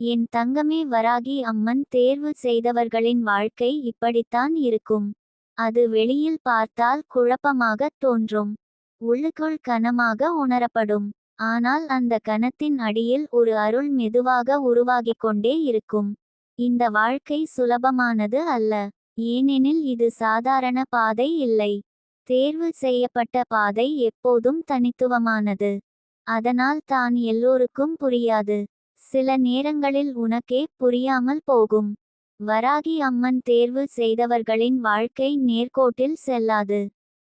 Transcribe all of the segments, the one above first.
என் தங்கமே வராகி அம்மன் தேர்வு செய்தவர்களின் வாழ்க்கை இப்படித்தான் இருக்கும். அது வெளியில் பார்த்தால் குழப்பமாகத் தோன்றும். உள்ளுக்குள் கனமாக உணரப்படும். ஆனால் அந்த கணத்தின் அடியில் ஒரு அருள் மெதுவாக உருவாகிக் கொண்டே இருக்கும். இந்த வாழ்க்கை சுலபமானது அல்ல. ஏனெனில் இது சாதாரண பாதை இல்லை. தேர்வு செய்யப்பட்ட பாதை எப்போதும் தனித்துவமானது. அதனால் தான் எல்லோருக்கும் புரியாது. சில நேரங்களில் உனக்கே புரியாமல் போகும். வராகி அம்மன் தேர்வு செய்தவர்களின் வாழ்க்கை நேர்கோட்டில் செல்லாது.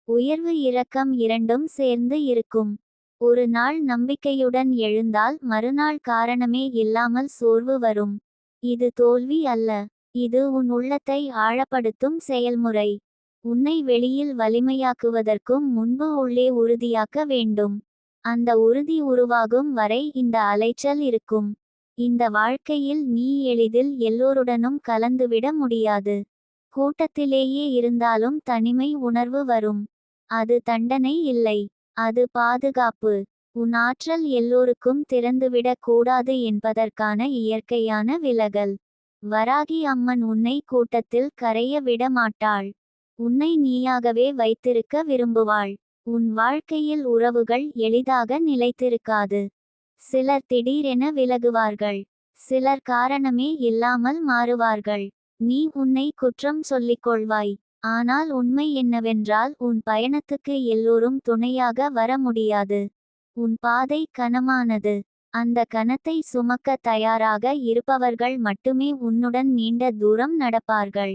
உயர்வு இரக்கம் இரண்டும் சேர்ந்து இருக்கும். ஒரு நாள் நம்பிக்கையுடன் எழுந்தால் மறுநாள் காரணமே இல்லாமல் சோர்வு வரும். இது தோல்வி அல்ல. இது உன் உள்ளத்தை ஆழப்படுத்தும் செயல்முறை. உன்னை வெளியில் வலிமையாக்குவதற்கும் முன்பு உள்ளே உறுதியாக்க வேண்டும். அந்த உறுதி உருவாகும் வரை இந்த அலைச்சல் இருக்கும். இந்த வாழ்க்கையில் நீ எளிதில் எல்லோருடனும் கலந்துவிட முடியாது. கூட்டத்திலேயே இருந்தாலும் தனிமை உணர்வு வரும். அது தண்டனை இல்லை. அது பாதுகாப்பு. உன் ஆற்றல் எல்லோருக்கும் திறந்துவிடக் கூடாது என்பதற்கான இயற்கையான விலகல். வராகி அம்மன் உன்னை கூட்டத்தில் கரைய விட மாட்டாள். உன்னை நீயாகவே வைத்திருக்க விரும்புவாள். உன் வாழ்க்கையில் உறவுகள் எளிதாக நிலைத்திருக்காது. சிலர் திடீரென விலகுவார்கள். சிலர் காரணமே இல்லாமல் மாறுவார்கள். நீ உன்னை குற்றம் சொல்லிக் கொள்வாய். ஆனால் உண்மை என்னவென்றால் உன் பயணத்துக்கு எல்லோரும் துணையாக வர முடியாது. உன் பாதை கனமானது. அந்த கனத்தை சுமக்க தயாராக இருப்பவர்கள் மட்டுமே உன்னுடன் நீண்ட தூரம் நடப்பார்கள்.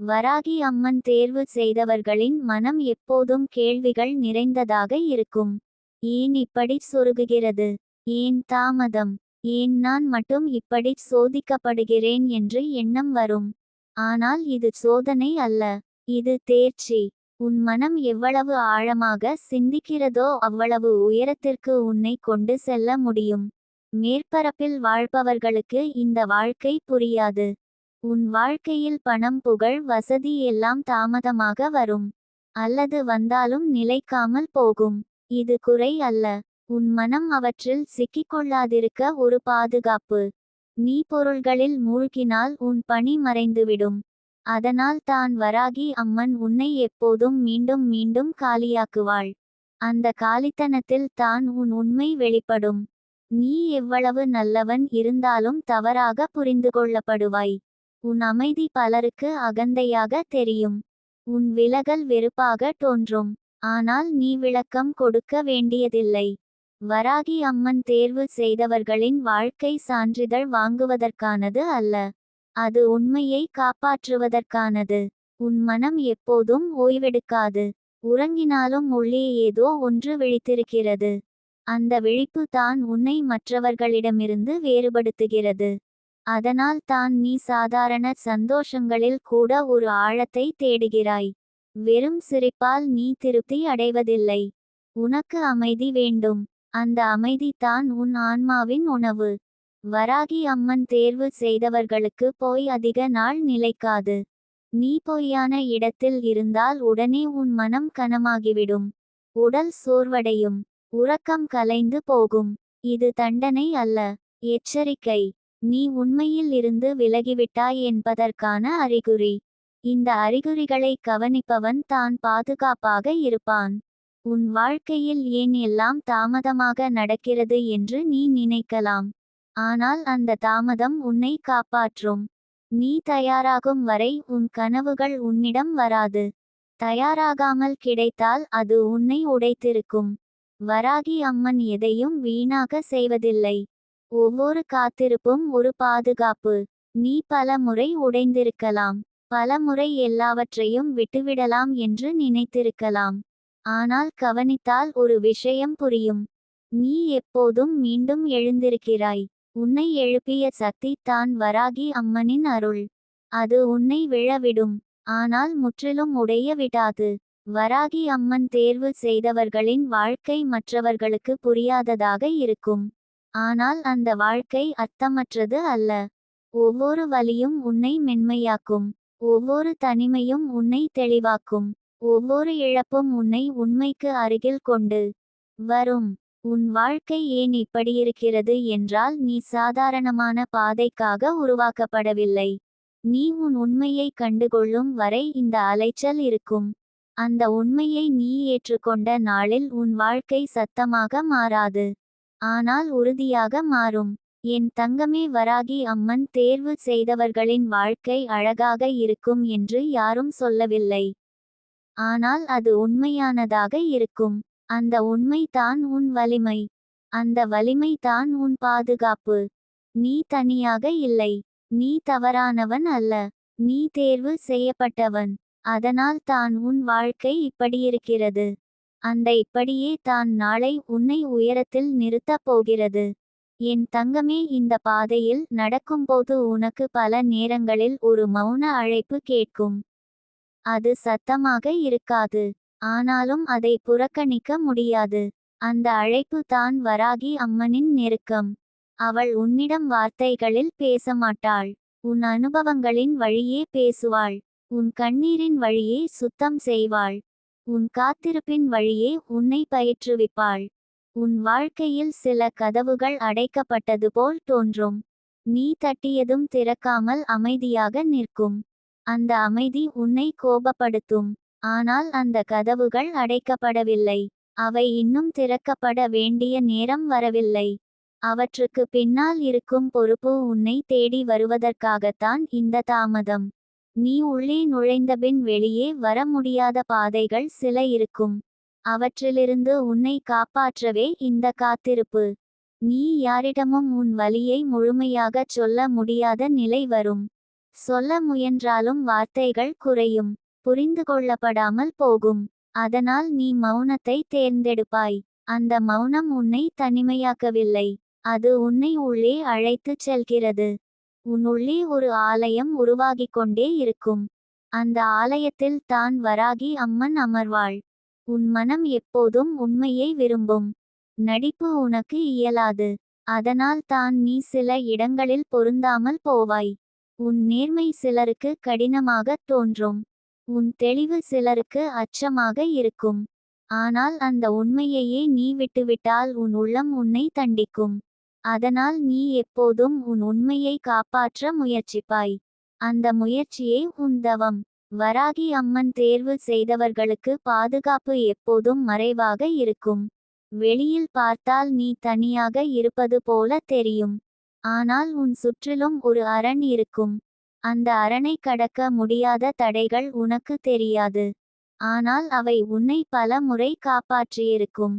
வராகி அம்மன் தேர்வு செய்தவர்களின் மனம் எப்போதும் கேள்விகள் நிறைந்ததாக இருக்கும். ஏன் இப்படி சொருகுகிறது? ஏன் தாமதம்? ஏன் நான் மட்டும் இப்படி சோதிக்கப்படுகிறேன் என்று எண்ணம் வரும். ஆனால் இது சோதனை அல்ல. இது தேர்ச்சி. உன் மனம் எவ்வளவு ஆழமாக சிந்திக்கிறதோ அவ்வளவு உயரத்திற்கு உன்னை கொண்டு செல்ல முடியும். மேற்பரப்பில் வாழ்பவர்களுக்கு இந்த வாழ்க்கை புரியாது. உன் வாழ்க்கையில் பணம் புகழ் வசதி எல்லாம் தாமதமாக வரும். அல்லது வந்தாலும் நிலைக்காமல் போகும். இது குறை அல்ல. உன் மனம் அவற்றில் சிக்கிக்கொள்ளாதிருக்க ஒரு பாதுகாப்பு. நீ பொருள்களில் மூழ்கினால் உன் பணி மறைந்துவிடும். அதனால் தான் வராகி அம்மன் உன்னை எப்போதும் மீண்டும் மீண்டும் காலியாக்குவாள். அந்த காலித்தனத்தில் தான் உன் உண்மை வெளிப்படும். நீ எவ்வளவு நல்லவன் இருந்தாலும் தவறாக புரிந்து கொள்ளப்படுவாய். உன் அமைதி பலருக்கு அகந்தையாக தெரியும். உன் விலகல் வெறுப்பாக தோன்றும். ஆனால் நீ விளக்கம் கொடுக்க வேண்டியதில்லை. வராகி அம்மன் தேர்வு செய்தவர்களின் வாழ்க்கை சான்றிதழ் வாங்குவதற்கானது அல்ல. அது உண்மையை காப்பாற்றுவதற்கானது. உன் மனம் எப்போதும் ஓய்வெடுக்காது. உறங்கினாலும் உள்ளே ஏதோ ஒன்று விழித்திருக்கிறது. அந்த விழிப்பு தான் உன்னை மற்றவர்களிடமிருந்து வேறுபடுத்துகிறது. அதனால் தான் நீ சாதாரண சந்தோஷங்களில் கூட ஒரு ஆழத்தை தேடுகிறாய். வெறும் சிரிப்பால் நீ திருப்தி அடைவதில்லை. உனக்கு அமைதி வேண்டும். அந்த அமைதி தான் உன் ஆன்மாவின் உணவு. வராகி அம்மன் தேர்வு செய்தவர்களுக்கு போய் அதிக நாள் நிலைக்காது. நீ பொய்யான இடத்தில் இருந்தால் உடனே உன் மனம் கனமாகிவிடும். உடல் சோர்வடையும். உறக்கம் கலைந்து போகும். இது தண்டனை அல்ல. எச்சரிக்கை. நீ உண்மையில் இருந்து விலகிவிட்டாய் என்பதற்கான அறிகுறி. இந்த அறிகுறிகளை கவனிப்பவன் தான் பாதுகாப்பாக இருப்பான். உன் வாழ்க்கையில் ஏன் எல்லாம் தாமதமாக நடக்கிறது என்று நீ நினைக்கலாம். ஆனால் அந்த தாமதம் உன்னை காப்பாற்றும். நீ தயாராகும் வரை உன் கனவுகள் உன்னிடம் வராது. தயாராகாமல் கிடைத்தால் அது உன்னை உடைத்திருக்கும். வராகி அம்மன் எதையும் வீணாக செய்வதில்லை. ஒவ்வொரு காத்திருப்பும் ஒரு பாதுகாப்பு. நீ பல முறை உடைந்திருக்கலாம். பல முறை எல்லாவற்றையும் விட்டுவிடலாம் என்று நினைத்திருக்கலாம். ஆனால் கவனித்தால் ஒரு விஷயம் புரியும். நீ எப்போதும் மீண்டும் எழுந்திருக்கிறாய். உன்னை எழுப்பிய சக்தி தான் வராகி அம்மனின் அருள். அது உன்னை விழவிடும். ஆனால் முற்றிலும் உடைய விடாது. வராகி அம்மன் தேர்வு செய்தவர்களின் வாழ்க்கை மற்றவர்களுக்கு புரியாததாக இருக்கும். ஆனால் அந்த வாழ்க்கை அர்த்தமற்றது அல்ல. ஒவ்வொரு வலியும் உன்னை மென்மையாக்கும். ஒவ்வொரு தனிமையும் உன்னை தெளிவாக்கும். ஒவ்வொரு இழப்பும் உன்னை உண்மைக்கு அருகில் கொண்டு வரும். உன் வாழ்க்கை ஏன் இப்படியிருக்கிறது என்றால் நீ சாதாரணமான பாதைக்காக உருவாக்கப்படவில்லை. நீ உன் உண்மையை கண்டுகொள்ளும் வரை இந்த அலைச்சல் இருக்கும். அந்த உண்மையை நீ ஏற்றுக்கொண்ட நாளில் உன் வாழ்க்கை சத்தமாக மாறாது. ஆனால் உறுதியாக மாறும். என் தங்கமே வராகி அம்மன் தேர்வு செய்தவர்களின் வாழ்க்கை அழகாக இருக்கும் என்று யாரும் சொல்லவில்லை. ஆனால் அது உண்மையானதாக இருக்கும். அந்த உண்மை தான் உன் வலிமை. அந்த வலிமை தான் உன் பாதுகாப்பு. நீ தனியாக இல்லை. நீ தவறானவன் அல்ல. நீ தேர்வு செய்யப்பட்டவன். அதனால் தான் உன் வாழ்க்கை இப்படியிருக்கிறது அந்த இப்படியே தான் நாளை உன்னை உயரத்தில் நிறுத்தப் போகிறது. என் தங்கமே இந்த பாதையில் நடக்கும்போது உனக்கு பல நேரங்களில் ஒரு மௌன அழைப்பு கேட்கும். அது சத்தமாக இருக்காது. ஆனாலும் அதை புறக்கணிக்க முடியாது. அந்த அழைப்பு தான் வராகி அம்மனின் நெருக்கம். அவள் உன்னிடம் வார்த்தைகளில் பேச மாட்டாள் உன் அனுபவங்களின் வழியே பேசுவாள். உன் கண்ணீரின் வழியே சுத்தம் செய்வாள். உன் காத்திருப்பின் வழியே உன்னை பயிற்றுவிப்பாள். உன் வாழ்க்கையில் சில கதவுகள் அடைக்கப்பட்டது போல் தோன்றும். நீ தட்டியதும் திறக்காமல் அமைதியாக நிற்கும். அந்த அமைதி உன்னை கோபப்படுத்தும். ஆனால் அந்த கதவுகள் அடைக்கப்படவில்லை. அவை இன்னும் திறக்கப்பட வேண்டிய நேரம் வரவில்லை. அவற்றுக்கு பின்னால் இருக்கும் பொறுப்பு உன்னை தேடி வருவதற்காகத்தான் இந்த தாமதம். நீ உள்ளே நுழைந்தபின் வெளியே வர முடியாத பாதைகள் சில இருக்கும். அவற்றிலிருந்து உன்னை காப்பாற்றவே இந்த காத்திருப்பு. நீ யாரிடமும் உன் வலியை முழுமையாகச் சொல்ல முடியாத நிலை வரும். சொல்ல முயன்றாலும் வார்த்தைகள் குறையும். புரிந்து கொள்ளப்படாமல் போகும். அதனால் நீ மௌனத்தை தேர்ந்தெடுப்பாய். அந்த மௌனம் உன்னை தனிமையாக்கவில்லை. அது உன்னை உள்ளே அழைத்துச் செல்கிறது. உன் உள்ளே ஒரு ஆலயம் உருவாகிக் கொண்டே இருக்கும். அந்த ஆலயத்தில் தான் வராகி அம்மன் அமர்வாள். உன் மனம் எப்போதும் உண்மையை விரும்பும். நடிப்பு உனக்கு இயலாது. அதனால் தான் நீ சில இடங்களில் பொருந்தாமல் போவாய். உன் நேர்மை சிலருக்கு கடினமாகத் தோன்றும். உன் தெளிவு சிலருக்கு அச்சமாக இருக்கும். ஆனால் அந்த உண்மையையே நீ விட்டுவிட்டால் உன் உள்ளம் உன்னை தண்டிக்கும். அதனால் நீ எப்போதும் உன் உண்மையை காப்பாற்ற முயற்சிப்பாய். அந்த முயற்சியே உன் தவம். வராகி அம்மன் தேர்வு செய்தவர்களுக்கு பாதுகாப்பு எப்போதும் மறைவாக இருக்கும். வெளியில் பார்த்தால் நீ தனியாக இருப்பது போல தெரியும். ஆனால் உன் சுற்றிலும் ஒரு அரண் இருக்கும். அந்த அரணை கடக்க முடியாத தடைகள் உனக்கு தெரியாது. ஆனால் அவை உன்னை பல முறை காப்பாற்றியிருக்கும்.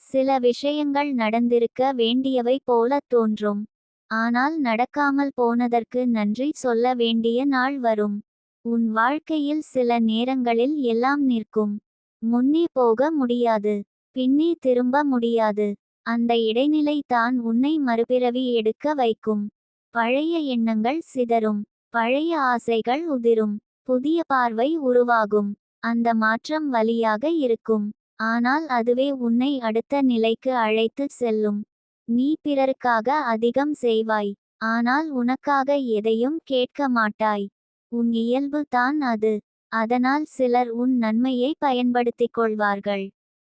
சில விஷயங்கள் நடந்திருக்க வேண்டியவை போல தோன்றும். ஆனால் நடக்காமல் போனதற்கு நன்றி சொல்ல வேண்டிய நாள் வரும். உன் வாழ்க்கையில் சில நேரங்களில் எல்லாம் நிற்கும். முன்னே போக முடியாது. பின்னே திரும்ப முடியாது. அந்த இடைநிலை தான் உன்னை மறுபிறவி எடுக்க வைக்கும். பழைய எண்ணங்கள் சிதறும். பழைய ஆசைகள் உதிரும். புதிய பார்வை உருவாகும். அந்த மாற்றம் வழியாக இருக்கும். ஆனால் அதுவே உன்னை அடுத்த நிலைக்கு அழைத்து செல்லும். நீ பிறருக்காக அதிகம் செய்வாய். ஆனால் உனக்காக எதையும் கேட்க மாட்டாய். உன் இயல்பு தான் அது. அதனால் சிலர் உன் நன்மையை பயன்படுத்திக் கொள்வார்கள்.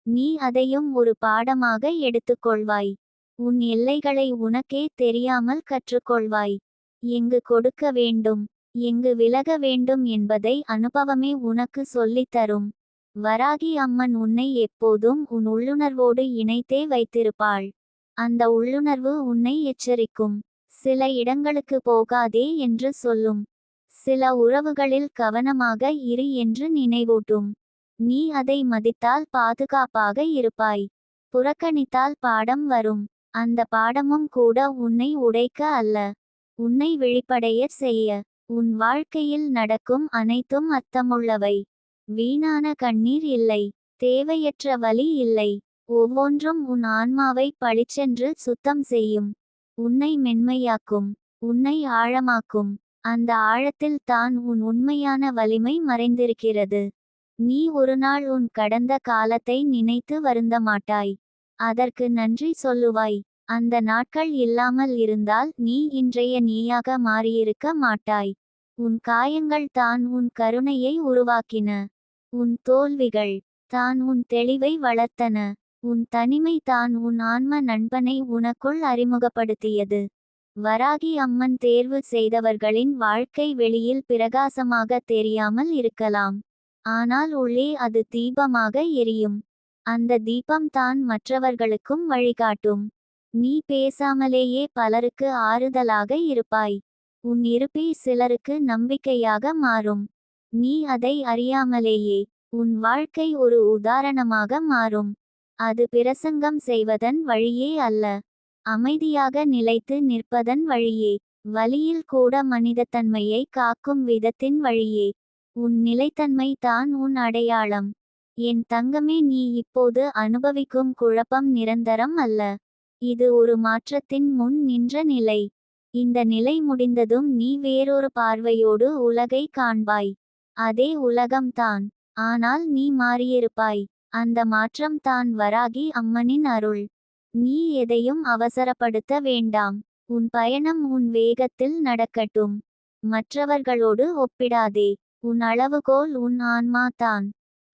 நீ அதையும் ஒரு பாடமாக எடுத்துக்கொள்வாய். உன் எல்லைகளை உனக்கே தெரியாமல் கற்றுக்கொள்வாய். எங்கு கொடுக்க வேண்டும் எங்கு விலக வேண்டும் என்பதை அனுபவமே உனக்கு சொல்லித் தரும் வராகி அம்மன் உன்னை எப்போதும் உன் உள்ளுணர்வோடு இணைத்தே வைத்திருப்பாள். அந்த உள்ளுணர்வு உன்னை எச்சரிக்கும். சில இடங்களுக்கு போகாதே என்று சொல்லும். சில உறவுகளில் கவனமாக இரு என்று நினைவூட்டும். நீ அதை மதித்தால் பாதுகாப்பாக இருப்பாய். புறக்கணித்தால் பாடம் வரும். அந்த பாடமும் கூட உன்னை உடைக்க அல்ல. உன்னை விழிப்படைய செய்ய. உன் வாழ்க்கையில் நடக்கும் அனைத்தும் அர்த்தமுள்ளவை. வீணான கண்ணீர் இல்லை. தேவையற்ற வலி இல்லை. ஒவ்வொன்றும் உன் ஆன்மாவை பளிச்சென்று சுத்தம் செய்யும். உன்னை மென்மையாக்கும். உன்னை ஆழமாக்கும். அந்த ஆழத்தில் தான் உன் உண்மையான வலிமை மறைந்திருக்கிறது. நீ ஒருநாள் உன் கடந்த காலத்தை நினைத்து வருந்த மாட்டாய். அதற்கு நன்றி சொல்லுவாய். அந்த நாட்கள் இல்லாமல் இருந்தால் நீ இன்றைய நீயாக மாறியிருக்க மாட்டாய். உன் காயங்கள் தான் உன் கருணையை உருவாக்கின. உன் தோல்விகள் தான் உன் தெளிவை வளர்த்தன. உன் தனிமை தான் உன் ஆன்ம நண்பனை உனக்குள் அறிமுகப்படுத்தியது. வராகி அம்மன் தேர்வு செய்தவர்களின் வாழ்க்கை வெளியில் பிரகாசமாக தெரியாமல் இருக்கலாம். ஆனால் உள்ளே அது தீபமாக எரியும். அந்த தீபம் தான் மற்றவர்களுக்கும் வழிகாட்டும். நீ பேசாமலேயே பலருக்கு ஆறுதலாக இருப்பாய். உன் இருப்பே சிலருக்கு நம்பிக்கையாக மாறும். நீ அதை அறியாமலேயே உன் வாழ்க்கை ஒரு உதாரணமாக மாறும். அது பிரசங்கம் செய்வதன் வழியே அல்ல. அமைதியாக நிலைத்து நிற்பதன் வழியே. வழியில் கூட மனிதத்தன்மையை காக்கும் விதத்தின் வழியே. உன் நிலைத்தன்மை தான் உன் அடையாளம். என் தங்கமே நீ இப்போது அனுபவிக்கும் குழப்பம் நிரந்தரம் அல்ல. இது ஒரு மாற்றத்தின் முன் நின்ற நிலை. இந்த நிலை முடிந்ததும் நீ வேறொரு பார்வையோடு உலகை காண்பாய். அதே உலகம்தான் ஆனால் நீ மாறியிருப்பாய். அந்த மாற்றம் தான் வராகி அம்மனின் அருள். நீ எதையும் அவசரப்படுத்த வேண்டாம். உன் பயணம் உன் வேகத்தில் நடக்கட்டும். மற்றவர்களோடு ஒப்பிடாதே. உன் அளவுகோல் உன் ஆன்மா தான்.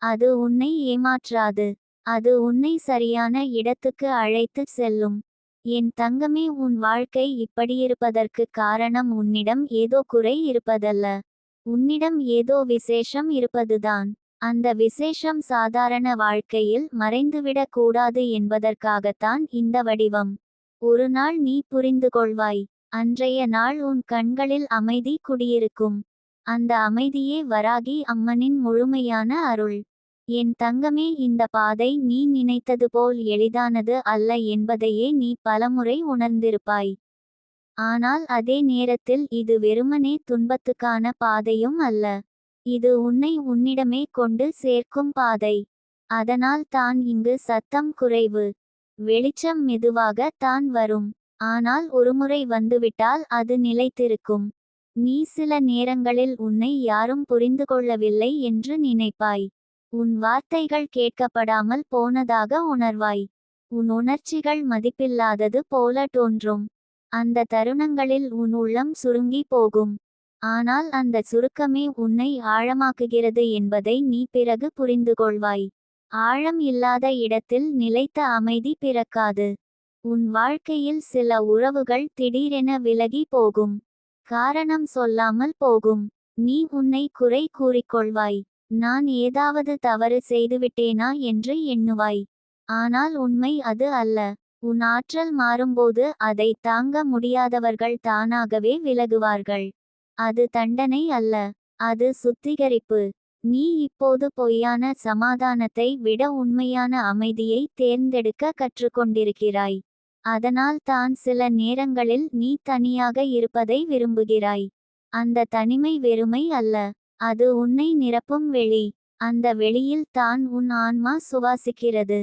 அது உன்னை ஏமாற்றாது. அது உன்னை சரியான இடத்துக்கு அழைத்து செல்லும். என் தங்கமே உன் வாழ்க்கை இப்படியிருப்பதற்கு காரணம் உன்னிடம் ஏதோ குறை இருப்பதல்ல. உன்னிடம் ஏதோ விசேஷம் இருப்பதுதான். அந்த விசேஷம் சாதாரண வாழ்க்கையில் மறைந்துவிடக் கூடாது என்பதற்காகத்தான் இந்த வடிவம். ஒரு நாள் நீ புரிந்து கொள்வாய். அன்றைய நாள் உன் கண்களில் அமைதி குடியிருக்கும். அந்த அமைதியே வராகி அம்மனின் முழுமையான அருள். என் தங்கமே இந்த பாதை நீ நினைத்தது போல் எளிதானது அல்ல என்பதையே நீ பலமுறை உணர்ந்திருப்பாய். ஆனால் அதே நேரத்தில் இது வெறுமனே துன்பத்துக்கான பாதையும் அல்ல. இது உன்னை உன்னிடமே கொண்டு சேர்க்கும் பாதை. அதனால் தான் இங்கு சத்தம் குறைவு. வெளிச்சம் மெதுவாக தான் வரும். ஆனால் ஒருமுறை வந்துவிட்டால் அது நிலைத்திருக்கும். நீ சில நேரங்களில் உன்னை யாரும் புரிந்து கொள்ளவில்லை என்று நினைப்பாய். உன் வார்த்தைகள் கேட்கப்படாமல் போனதாக உணர்வாய். உன் உணர்ச்சிகள் மதிப்பில்லாதது போல தோன்றும். அந்த தருணங்களில் உன் உள்ளம் சுருங்கி போகும். ஆனால் அந்த சுருக்கமே உன்னை ஆழமாக்குகிறது என்பதை நீ பிறகு புரிந்து கொள்வாய். ஆழம் இல்லாத இடத்தில் நிலைத்த அமைதி பிறக்காது. உன் வாழ்க்கையில் சில உறவுகள் திடீரென விலகி போகும். காரணம் சொல்லாமல் போகும். நீ உன்னை குறை கூறிக்கொள்வாய். நான் ஏதாவது தவறு செய்துவிட்டேனா என்று எண்ணுவாய். ஆனால் உண்மை அது அல்ல. உன் ஆற்றல் மாறும்போது அதை தாங்க முடியாதவர்கள் தானாகவே விலகுவார்கள். அது தண்டனை அல்ல. அது சுத்திகரிப்பு. நீ இப்போது பொய்யான சமாதானத்தை விட உண்மையான அமைதியை தேர்ந்தெடுக்க கற்றுக்கொண்டிருக்கிறாய். அதனால் தான் சில நேரங்களில் நீ தனியாக இருப்பதை விரும்புகிறாய். அந்த தனிமை வெறுமை அல்ல. அது உன்னை நிரப்பும் வெளி. அந்த வெளியில் தான் உன் ஆன்மா சுவாசிக்கிறது.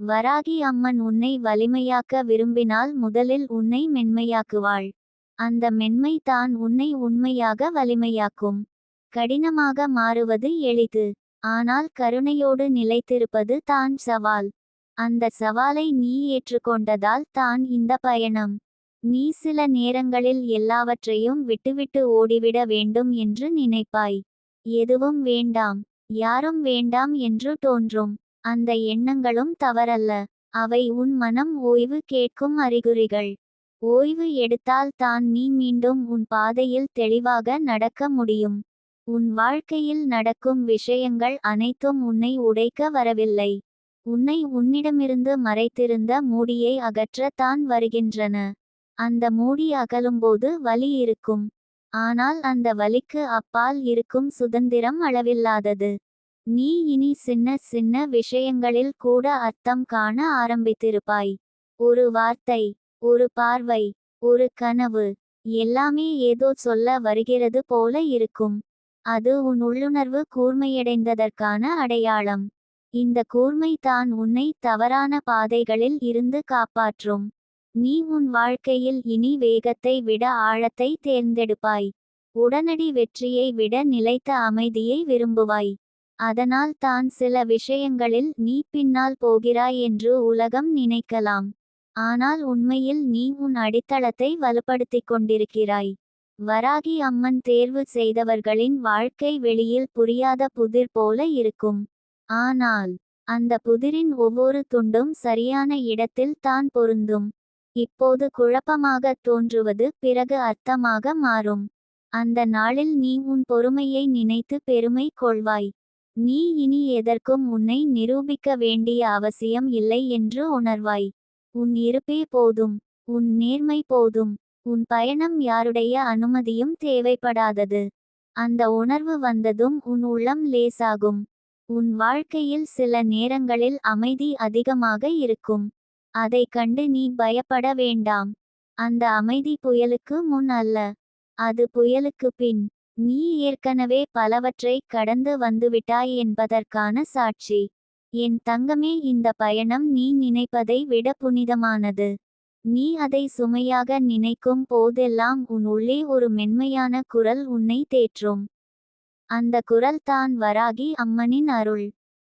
வராகி அம்மன் உன்னை வலிமையாக்க விரும்பினால் முதலில் உன்னை மென்மையாக்குவாள். அந்த மென்மை தான் உன்னை உண்மையாக வலிமையாக்கும். கடினமாக மாறுவது எளிது. ஆனால் கருணையோடு நிலைத்திருப்பது தான் சவால். அந்த சவாலை நீ ஏற்றுக்கொண்டதால் தான் இந்த பயணம். நீ சில நேரங்களில் எல்லாவற்றையும் விட்டுவிட்டு ஓடிவிட வேண்டும் என்று நினைப்பாய். எதுவும் வேண்டாம். யாரும் வேண்டாம் என்று தோன்றும். அந்த எண்ணங்களும் தவறல்ல. அவை உன் மனம் ஓய்வு கேட்கும் அறிகுறிகள். ஓய்வு எடுத்தால் தான் நீ மீண்டும் உன் பாதையில் தெளிவாக நடக்க முடியும். உன் வாழ்க்கையில் நடக்கும் விஷயங்கள் அனைத்தும் உன்னை உடைக்க வரவில்லை. உன்னை உன்னிடமிருந்து மறைத்திருந்த மூடியை அகற்ற தான் வருகின்றன. அந்த மூடி அகலும்போது வலி இருக்கும். ஆனால் அந்த வலிக்கு அப்பால் இருக்கும் சுதந்திரம் அளவில்லாதது. நீ இனி சின்ன சின்ன விஷயங்களில் கூட அர்த்தம் காண ஆரம்பித்திருப்பாய். ஒரு வார்த்தை ஒரு பார்வை ஒரு கனவு எல்லாமே ஏதோ சொல்ல வருகிறது போல இருக்கும். அது உன் உள்ளுணர்வு கூர்மையடைந்ததற்கான அடையாளம். இந்த கூர்மை தான் உன்னை தவறான பாதைகளில் இருந்து காப்பாற்றும். நீ உன் வாழ்க்கையில் இனி வேகத்தை விட ஆழத்தை தேர்ந்தெடுப்பாய். உடனடி வெற்றியை விட நிலைத்த அமைதியை விரும்புவாய். அதனால் தான் சில விஷயங்களில் நீ பின்னால் போகிறாய் என்று உலகம் நினைக்கலாம். ஆனால் உண்மையில் நீ உன் அடித்தளத்தை வலுப்படுத்திக் கொண்டிருக்கிறாய். வராகி அம்மன் தேர்வு செய்தவர்களின் வாழ்க்கை வெளியில் புரியாத புதிர் போல இருக்கும். ஆனால் அந்த புதிரின் ஒவ்வொரு துண்டும் சரியான இடத்தில் தான் பொருந்தும். இப்போது குழப்பமாக தோன்றுவது பிறகு அர்த்தமாக மாறும். அந்த நாளில் நீ உன் பொறுமையை நினைத்து பெருமை கொள்வாய். நீ இனி எதற்கும் உன்னை நிரூபிக்க வேண்டிய அவசியம் இல்லை என்று உணர்வாய். உன் இருப்பே போதும் உன் நேர்மை போதும் உன் பயணம் யாருடைய அனுமதியும் தேவைப்படாதது. அந்த உணர்வு வந்ததும் உன் உள்ளம் லேசாகும். உன் வாழ்க்கையில் சில நேரங்களில் அமைதி அதிகமாக இருக்கும். அதை கண்டு நீ பயப்பட வேண்டாம். அந்த அமைதி புயலுக்கு முன் அல்ல. அது புயலுக்கு பின். நீ ஏற்கனவே பலவற்றை கடந்து வந்துவிட்டாய் என்பதற்கான சாட்சி. என் தங்கமே இந்த பயணம் நீ நினைப்பதை விட புனிதமானது. நீ அதை சுமையாக நினைக்கும் போதெல்லாம் உன் உள்ளே ஒரு மென்மையான குரல் உன்னை தேற்றும். அந்த குரல் தான் வராகி அம்மனின் அருள்.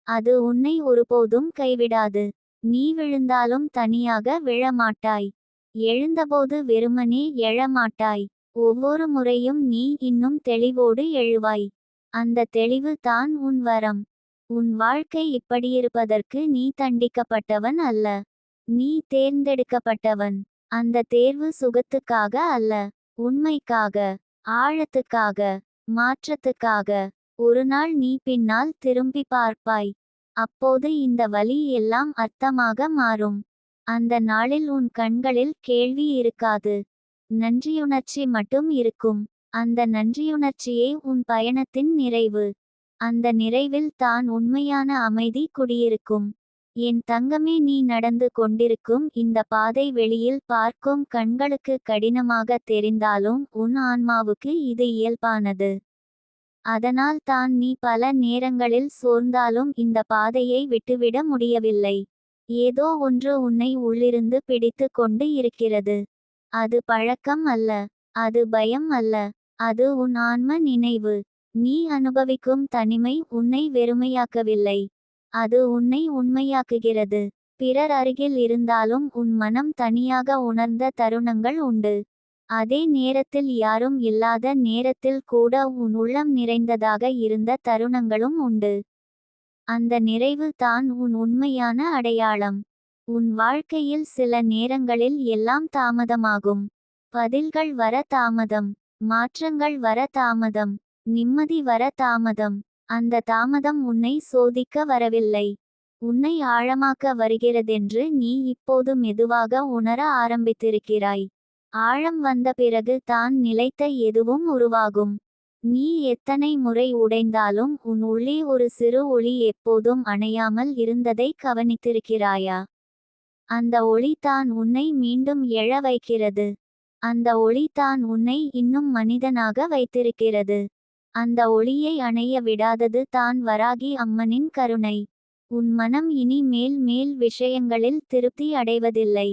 அது உன்னை ஒருபோதும் கைவிடாது. நீ விழுந்தாலும் தனியாக விழமாட்டாய். எழுந்தபோது வெறுமனே எழமாட்டாய். ஒவ்வொரு முறையும் நீ இன்னும் தெளிவோடு எழுவாய். அந்த தெளிவு தான் உன் வரம். உன் வாழ்க்கை இப்படியிருப்பதற்கு நீ தண்டிக்கப்பட்டவன் அல்ல. நீ தேர்ந்தெடுக்கப்பட்டவன். அந்த தேர்வு சுகத்துக்காக அல்ல. உண்மைக்காக. ஆழத்துக்காக. மாற்றத்துக்காக. ஒரு நாள் நீ பின்னால் திரும்பி பார்ப்பாய். அப்போது இந்த வழி எல்லாம் அர்த்தமாக மாறும். அந்த நாளில் உன் கண்களில் கேள்வி இருக்காது. நன்றியுணர்ச்சி மட்டும் இருக்கும். அந்த நன்றியுணர்ச்சியே உன் பயணத்தின் நிறைவு. அந்த நிறைவில் தான் உண்மையான அமைதி குடியிருக்கும். என் தங்கமே நீ நடந்து கொண்டிருக்கும் இந்த பாதை வெளியில் பார்க்கும் கண்களுக்கு கடினமாக தெரிந்தாலும் உன் ஆன்மாவுக்கு இது இயல்பானது. அதனால் தான் நீ பல நேரங்களில் சோர்ந்தாலும் இந்த பாதையை விட்டுவிட முடியவில்லை. ஏதோ ஒன்று உன்னை உள்ளிருந்து பிடித்து கொண்டு இருக்கிறது. அது பழக்கம் அல்ல. அது பயம் அல்ல. அது உன் ஆன்ம நினைவு. நீ அனுபவிக்கும் தனிமை உன்னை வெறுமையாக்கவில்லை. அது உன்னை உண்மையாக்குகிறது. பிறர் அருகில் இருந்தாலும் உன் மனம் தனியாக உணர்ந்த தருணங்கள் உண்டு. அதே நேரத்தில் யாரும் இல்லாத நேரத்தில் கூட உன் உள்ளம் நிறைந்ததாக இருந்த தருணங்களும் உண்டு. அந்த நிறைவு தான் உன் உண்மையான அடையாளம். உன் வாழ்க்கையில் சில நேரங்களில் எல்லாம் தாமதமாகும். பதில்கள் வர தாமதம். மாற்றங்கள் வர தாமதம். நிம்மதி வர தாமதம். அந்த தாமதம் உன்னை சோதிக்க வரவில்லை. உன்னை ஆழமாக்க வருகிறதென்று நீ இப்போது மெதுவாக உணர ஆரம்பித்திருக்கிறாய். ஆழம் வந்த பிறகு தான் நிலைத்த எதுவும் உருவாகும். நீ எத்தனை முறை உடைந்தாலும் உன் உள்ளே ஒரு சிறு ஒளி எப்போதும் அணையாமல் இருந்ததை கவனித்திருக்கிறாயா? அந்த ஒளி தான் உன்னை மீண்டும் எழ வைக்கிறது. அந்த ஒளி தான் உன்னை இன்னும் மனிதனாக வைத்திருக்கிறது. அந்த ஒளியை அணைய விடாதது தான் வராகி அம்மனின் கருணை. உன் மனம் இனி மேல் மேல் விஷயங்களில் திருப்தி அடைவதில்லை.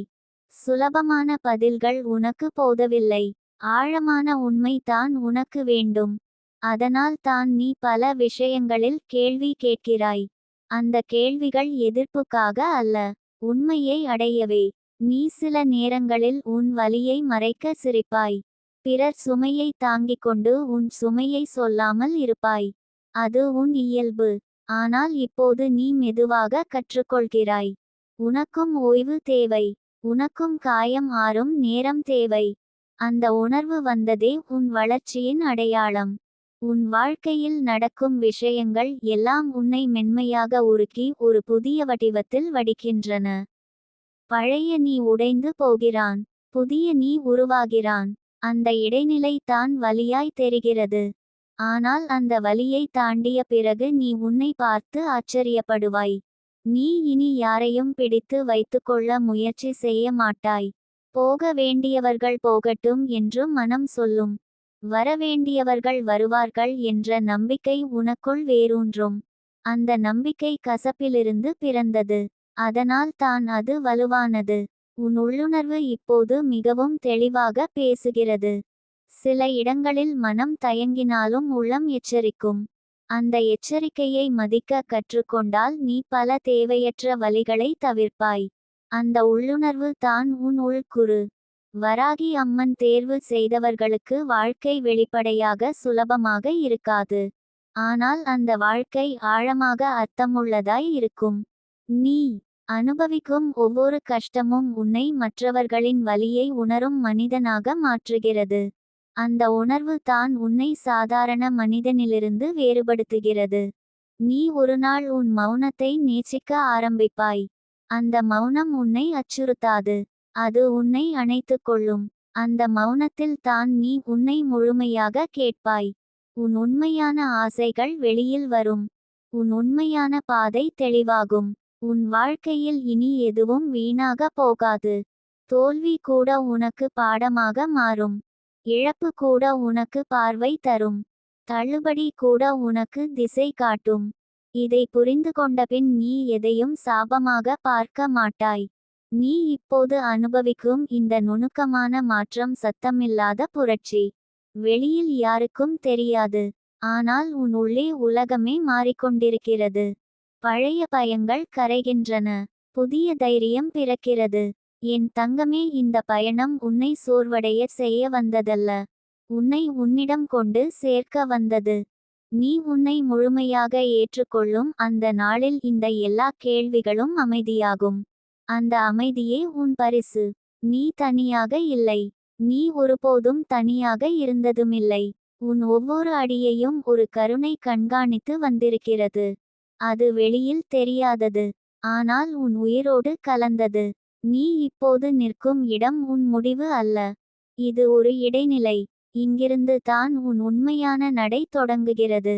சுலபமான பதில்கள் உனக்கு போதவில்லை. ஆழமான உண்மை தான் உனக்கு வேண்டும். அதனால் தான் நீ பல விஷயங்களில் கேள்வி கேட்கிறாய். அந்த கேள்விகள் எதிர்ப்புக்காக அல்ல உண்மையை அடையவே. நீ சில நேரங்களில் உன் வலியை மறைக்க சிரிப்பாய். பிறர் சுமையை தாங்கிக் கொண்டு உன் சுமையை சொல்லாமல் இருப்பாய். அது உன் இயல்பு. ஆனால் இப்போது நீ மெதுவாக கற்றுக்கொள்கிறாய். உனக்கும் ஓய்வு தேவை. உனக்கும் காயம் ஆறும் நேரம் தேவை. அந்த உணர்வு வந்ததே உன் வளர்ச்சியின் அடையாளம். உன் வாழ்க்கையில் நடக்கும் விஷயங்கள் எல்லாம் உன்னை மென்மையாக உருக்கி ஒரு புதிய வடிவத்தில் வடிக்கின்றன. பழைய நீ உடைந்து போகிறான். புதிய நீ உருவாகிறான். அந்த இடைநிலை தான் வலியாய் தெரிகிறது. ஆனால் அந்த வலியை தாண்டிய பிறகு நீ உன்னை பார்த்து ஆச்சரியப்படுவாய். நீ இனி யாரையும் பிடித்து வைத்துக்கொள்ள முயற்சி செய்ய மாட்டாய். போக வேண்டியவர்கள் போகட்டும் என்று மனம் சொல்லும். வரவேண்டியவர்கள் வருவார்கள் என்ற நம்பிக்கை உனக்குள் வேரூன்றும். அந்த நம்பிக்கை கசப்பிலிருந்து பிறந்தது. அதனால் தான் அது வலுவானது. உன் உள்ளுணர்வு இப்போது மிகவும் தெளிவாக பேசுகிறது. சில இடங்களில் மனம் தயங்கினாலும் உள்ளம் எச்சரிக்கும். அந்த எச்சரிக்கையை மதிக்க கற்றுக்கொண்டால் நீ பல தேவையற்ற வழிகளை தவிர்ப்பாய். அந்த உள்ளுணர்வு தான் உன் உள்குறு வராகி அம்மன் தேர்வு செய்தவர்களுக்கு வாழ்க்கை வெளிப்படையாக சுலபமாக இருக்காது. ஆனால் அந்த வாழ்க்கை ஆழமாக அர்த்தமுள்ளதாய் இருக்கும். நீ அனுபவிக்கும் ஒவ்வொரு கஷ்டமும் உன்னை மற்றவர்களின் வலியை உணரும் மனிதனாக மாற்றுகிறது. அந்த உணர்வு தான் உன்னை சாதாரண மனிதனிலிருந்து வேறுபடுத்துகிறது. நீ ஒருநாள் உன் மௌனத்தை நேசிக்க ஆரம்பிப்பாய். அந்த மௌனம் உன்னை அச்சுறுத்தாது. அது உன்னை அணைத்துக் கொள்ளும். அந்த மௌனத்தில் தான் நீ உன்னை முழுமையாக கேட்பாய். உன் உண்மையான ஆசைகள் வெளியில் வரும். உன் உண்மையான பாதை தெளிவாகும். உன் வாழ்க்கையில் இனி எதுவும் வீணாக போகாது. தோல்வி கூட உனக்கு பாடமாக மாறும். இழப்பு கூட உனக்கு பார்வை தரும். தள்ளுபடி கூட உனக்கு திசை காட்டும். இதை புரிந்து கொண்டபின் நீ எதையும் சாபமாக பார்க்க மாட்டாய். நீ இப்போது அனுபவிக்கும் இந்த நுணுக்கமான மாற்றம் சத்தமில்லாத புரட்சி. வெளியில் யாருக்கும் தெரியாது. ஆனால் உன் உள்ளே உலகமே மாறிக்கொண்டிருக்கிறது. பழைய பயங்கள் கரைகின்றன. புதிய தைரியம் பிறக்கிறது. என் தங்கமே இந்த பயணம் உன்னை சோர்வடைய செய்ய வந்ததல்ல. உன்னை உன்னிடம் கொண்டு சேர்க்க வந்தது. நீ உன்னை முழுமையாக ஏற்றுக்கொள்ளும் அந்த நாளில் இந்த எல்லா கேள்விகளும் அமைதியாகும். அந்த அமைதியே உன் பரிசு. நீ தனியாக இல்லை. நீ ஒருபோதும் தனியாக இருந்ததுமில்லை. உன் ஒவ்வொரு அடியையும் ஒரு கருணை கண்காணித்து வந்திருக்கிறது. அது வெளியில் தெரியாதது. ஆனால் உன் உயிரோடு கலந்தது. நீ இப்போது நிற்கும் இடம் உன் முடிவு அல்ல. இது ஒரு இடைநிலை. இங்கிருந்து தான் உன் உண்மையான நடை தொடங்குகிறது.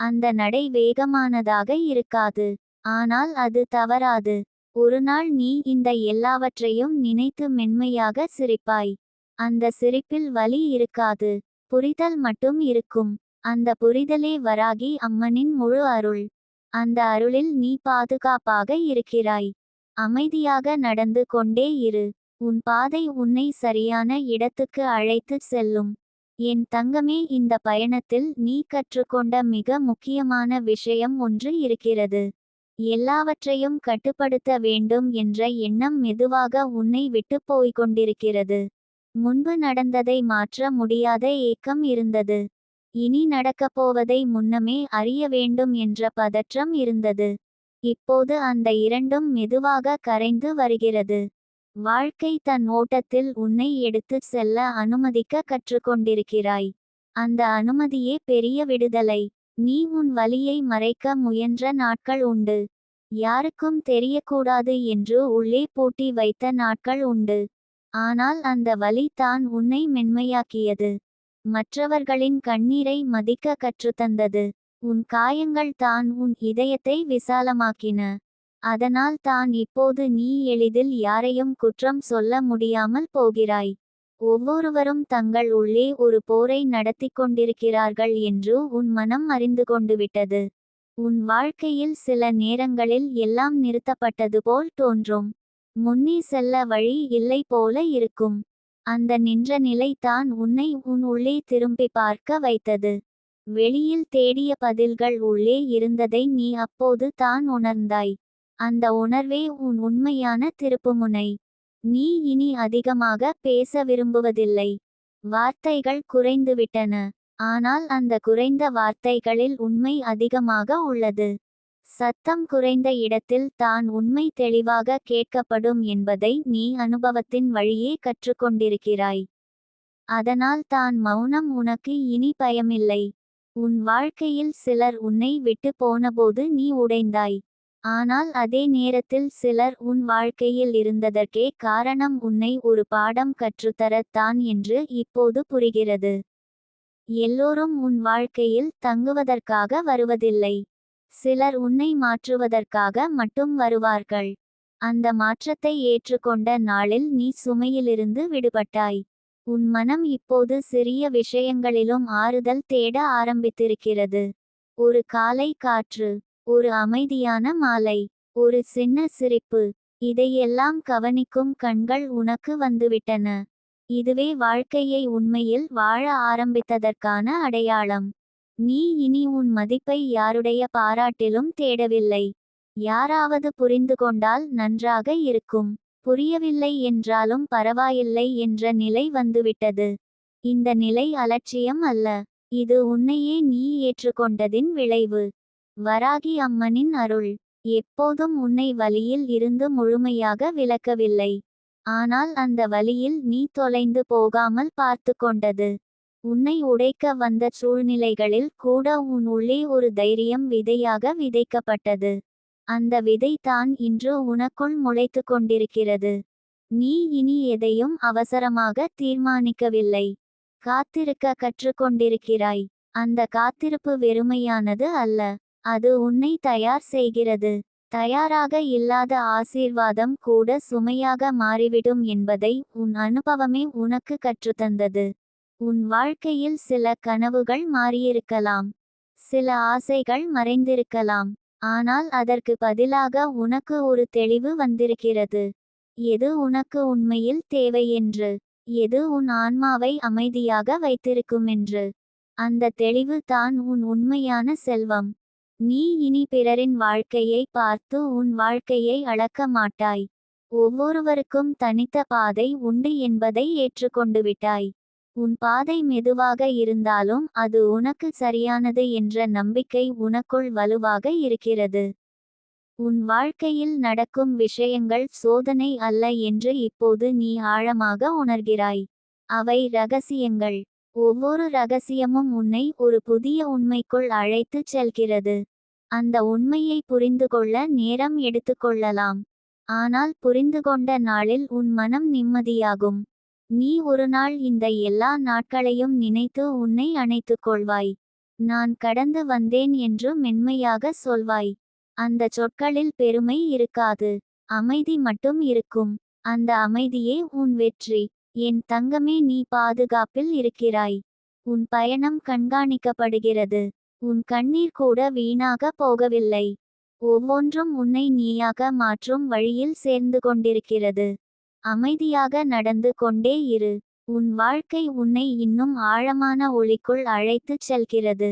அந்த நடை வேகமானதாக இருக்காது. ஆனால் அது தவறாது. ஒருநாள் நீ இந்த எல்லாவற்றையும் நினைத்து மென்மையாக சிரிப்பாய். அந்த சிரிப்பில் வலி இருக்காது. புரிதல் மட்டும் இருக்கும். அந்த புரிதலே வராகி அம்மனின் முழு அருள். அந்த அருளில் நீ பாதுகாப்பாக இருக்கிறாய். அமைதியாக நடந்து கொண்டே இரு. உன் பாதை உன்னை சரியான இடத்துக்கு அழைத்து செல்லும். என் தங்கமே இந்த பயணத்தில் நீ கற்றுக்கொண்ட மிக முக்கியமான விஷயம் ஒன்று இருக்கிறது. எல்லாவற்றையும் கட்டுப்படுத்த வேண்டும் என்ற எண்ணம் மெதுவாக உன்னை விட்டு போய்க் கொண்டிருக்கிறது. முன்பு நடந்ததை மாற்ற முடியாத ஏக்கம் இருந்தது. இனி நடக்கப்போவதை முன்னமே அறிய வேண்டும் என்ற பதற்றம் இருந்தது. இப்போது அந்த இரண்டும் மெதுவாக கரைந்து வருகிறது. வாழ்க்கை தன் ஓட்டத்தில் உன்னை எடுத்துச் செல்ல அனுமதிக்க கற்றுக்கொண்டிருக்கிறாய் அந்த அனுமதியே பெரிய விடுதலை. நீ உன் வலியை மறைக்க முயன்ற நாட்கள் உண்டு. யாருக்கும் தெரியக்கூடாது என்று உள்ளே பூட்டி வைத்த நாட்கள் உண்டு. ஆனால் அந்த வலி தான் உன்னை மென்மையாக்கியது. மற்றவர்களின் கண்ணீரை மதிக்க கற்றுத்தந்தது. உன் காயங்கள் தான் உன் இதயத்தை விசாலமாக்கின. அதனால் தான் இப்போது நீ எளிதில் யாரையும் குற்றம் சொல்ல முடியாமல் போகிறாய். ஒவ்வொருவரும் தங்கள் உள்ளே ஒரு போரை நடத்தி கொண்டிருக்கிறார்கள் என்று உன் மனம் அறிந்து கொண்டுவிட்டது உன் வாழ்க்கையில் சில நேரங்களில் எல்லாம் நிறுத்தப்பட்டது போல் தோன்றும். முன்னே செல்ல வழி இல்லை போல இருக்கும். அந்த நின்ற நிலை தான் உன்னை உன் உள்ளே திரும்பி பார்க்க வைத்தது. வெளியில் தேடிய பதில்கள் உள்ளே இருந்ததை நீ அப்போது தான் உணர்ந்தாய். அந்த உணர்வே உன் உண்மையான திருப்புமுனை. நீ இனி அதிகமாக பேச விரும்புவதில்லை. வார்த்தைகள் குறைந்துவிட்டன. ஆனால் அந்த குறைந்த வார்த்தைகளில் உண்மை அதிகமாக உள்ளது. சத்தம் குறைந்த இடத்தில் தான் உண்மை தெளிவாக கேட்கப்படும் என்பதை நீ அனுபவத்தின் வழியே கற்றுக்கொண்டிருக்கிறாய். அதனால் தான் மௌனம் உனக்கு இனி பயமில்லை. உன் வாழ்க்கையில் சிலர் உன்னை விட்டு போனபோது நீ உடைந்தாய். ஆனால் அதே நேரத்தில் சிலர் உன் வாழ்க்கையில் இருந்ததற்கே காரணம் உன்னை ஒரு பாடம் கற்றுத்தரத்தான் என்று இப்போது புரிகிறது. எல்லோரும் உன் வாழ்க்கையில் தங்குவதற்காக வருவதில்லை. சிலர் உன்னை மாற்றுவதற்காக மட்டும் வருவார்கள். அந்த மாற்றத்தை ஏற்றுக்கொண்ட நாளில் நீ சுமையிலிருந்து விடுபட்டாய். உன் மனம் இப்போது சிறிய விஷயங்களிலும் ஆறுதல் தேட ஆரம்பித்திருக்கிறது. ஒரு காலை காற்று ஒரு அமைதியான மாலை ஒரு சின்ன சிரிப்பு இதையெல்லாம் கவனிக்கும் கண்கள் உனக்கு வந்துவிட்டன. இதுவே வாழ்க்கையை உண்மையில் வாழ ஆரம்பித்ததற்கான அடையாளம். நீ இனி உன் மதிப்பை யாருடைய பாராட்டிலும் தேடவில்லை. யாராவது புரிந்து கொண்டால் நன்றாக இருக்கும். புரியவில்லை என்றாலும் பரவாயில்லை என்ற நிலை வந்துவிட்டது. இந்த நிலை அலட்சியம் அல்ல. இது உன்னையே நீ ஏற்றுக்கொண்டதின் விளைவு. வராகி அம்மனின் அருள். எப்போதும் உன்னை வழியில் இருந்து முழுமையாக விளக்கவில்லை ஆனால் அந்த வழியில் நீ தொலைந்து போகாமல் பார்த்து கொண்டது. உன்னை உடைக்க வந்த சூழ்நிலைகளில் கூட உன் உள்ளே ஒரு தைரியம் விதையாக விதைக்கப்பட்டது. அந்த விதை தான் இன்று உனக்குள் முளைத்து கொண்டிருக்கிறது. நீ இனி எதையும் அவசரமாக தீர்மானிக்கவில்லை. காத்திருக்க கற்றுக்கொண்டிருக்கிறாய் அந்த காத்திருப்பு வெறுமையானது அல்ல. அது உன்னை தயார் செய்கிறது. தயாராக இல்லாத ஆசீர்வாதம் கூட சுமையாக மாறிவிடும் என்பதை உன் அனுபவமே உனக்கு கற்றுத்தந்தது. உன் வாழ்க்கையில் சில கனவுகள் மாறியிருக்கலாம். சில ஆசைகள் மறைந்திருக்கலாம். ஆனால் அதற்கு பதிலாக உனக்கு ஒரு தெளிவு வந்திருக்கிறது. எது உனக்கு உண்மையில் தேவை என்று. எது உன் ஆன்மாவை அமைதியாக வைத்திருக்குமென்று அந்த தெளிவு தான் உன் உண்மையான செல்வம். நீ இனி பிறரின் வாழ்க்கையை பார்த்து உன் வாழ்க்கையை அளக்க மாட்டாய். ஒவ்வொருவருக்கும் தனித்த பாதை உண்டு என்பதை ஏற்றுக்கொண்டு விட்டாய். உன் பாதை மெதுவாக இருந்தாலும் அது உனக்கு சரியானது என்ற நம்பிக்கை உனக்குள் வலுவாக இருக்கிறது. உன் வாழ்க்கையில் நடக்கும் விஷயங்கள் சோதனை அல்ல என்று இப்போது நீ ஆழமாக உணர்கிறாய். அவை ரகசியங்கள். ஒவ்வொரு ரகசியமும் உன்னை ஒரு புதிய உண்மைக்குள் அழைத்துச் செல்கிறது. அந்த உண்மையை புரிந்து கொள்ள நேரம் எடுத்துக்கொள்ளலாம் ஆனால் புரிந்து கொண்ட நாளில் உன் மனம் நிம்மதியாகும். நீ ஒரு நாள் இந்த எல்லா நாட்களையும் நினைத்து உன்னை அணைத்துக் கொள்வாய். நான் கடந்து வந்தேன் என்று மென்மையாக சொல்வாய். அந்த சொற்களில் பெருமை இருக்காது. அமைதி மட்டும் இருக்கும். அந்த அமைதியே உன் வெற்றி. என் தங்கமே நீ பாதுகாப்பில் இருக்கிறாய். உன் பயணம் கண்காணிக்கப்படுகிறது. உன் கண்ணீர் கூட வீணாக போகவில்லை. ஒவ்வொன்றும் உன்னை நீயாக மாற்றும் வழியில் சேர்ந்து கொண்டிருக்கிறது. அமைதியாக நடந்து கொண்டே இரு. உன் வாழ்க்கை உன்னை இன்னும் ஆழமான ஒளிக்குள் அழைத்துச் செல்கிறது.